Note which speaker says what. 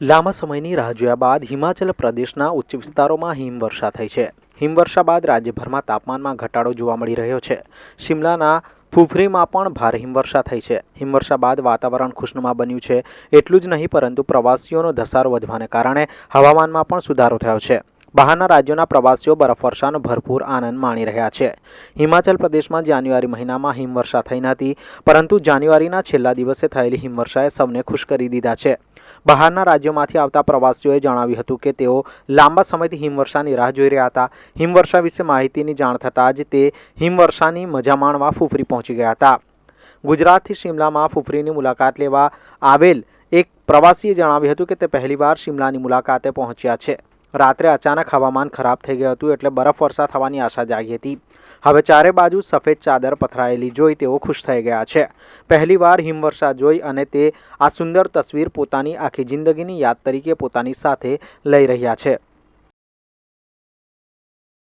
Speaker 1: લાંબા સમયની રાહ જોયા બાદ હિમાચલ પ્રદેશના ઉચ્ચ વિસ્તારોમાં હિમવર્ષા થઈ છે. હિમવર્ષા બાદ રાજ્યભરમાં તાપમાનમાં ઘટાડો જોવા મળી રહ્યો છે. શિમલાના ફુફરીમાં પણ ભારે હિમવર્ષા થઈ છે. હિમવર્ષા બાદ વાતાવરણ ખુશનુમા બન્યું છે. એટલું જ નહીં, પરંતુ પ્રવાસીઓનો ધસારો વધવાને કારણે હવામાનમાં પણ સુધારો થયો છે. બહારના રાજ્યોના પ્રવાસીઓ બરફવર્ષાનો ભરપૂર આનંદ માણી રહ્યા છે. હિમાચલ પ્રદેશમાં જાન્યુઆરી મહિનામાં હિમવર્ષા થઈ નથી પરંતુ જાન્યુઆરીના છેલ્લા દિવસે થયેલી હિમવર્ષાએ સૌને ખુશ કરી દીધા છે. બહારના રાજ્યોમાંથી આવતા પ્રવાસીઓએ જણાવ્યું હતું કે તેઓ લાંબા સમયથી હિમવર્ષાની રાહ જોઈ રહ્યા હતા. હિમવર્ષા વિશે માહિતીની જાણ થતાં જ તે હિમવર્ષાની મજા માણવા ફુફરી પહોંચી ગયા હતા. ગુજરાતથી શિમલામાં ફુફરીની મુલાકાત લેવા આવેલ એક પ્રવાસીએ જણાવ્યું હતું કે તે પહેલીવાર શિમલાની મુલાકાતે પહોંચ્યા છે. રાત્રે અચાનક હવામાન ખરાબ થઈ ગયું હતું એટલે બરફવર્ષા થવાની આશા જાગી હતી. હવે ચારે બાજુ સફેદ ચાદર પથરાયેલી જોઈ તેઓ ખુશ થઈ ગયા છે. પહેલીવાર હિમવર્ષા જોઈ અને તે આ સુંદર તસવીર પોતાની આખી જિંદગીની યાદ તરીકે પોતાની સાથે લઈ રહ્યા છે.